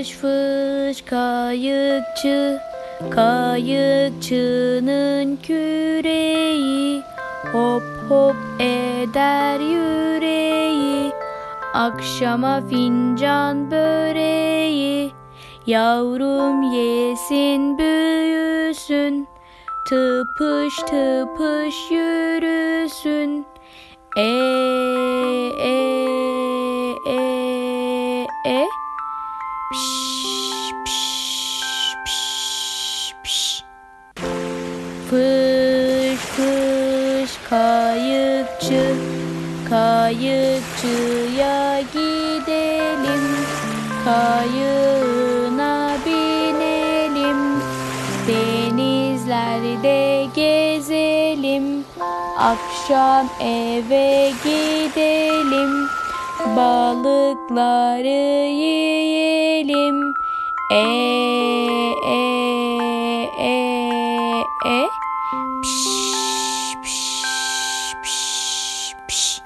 kış kayıkçı Kayıkçının küreği. Hop hop eder yüreği Akşama fincan böreği. Yavrum yesin büyüsün Tıpış tıpış yürüsün. E Piş piş piş Fış fış kayıkçı Kayıkçıya gidelim. Kayığına binelim Denizlerde gezelim. Akşam eve gidelim Balıkları E e e e Piş piş piş piş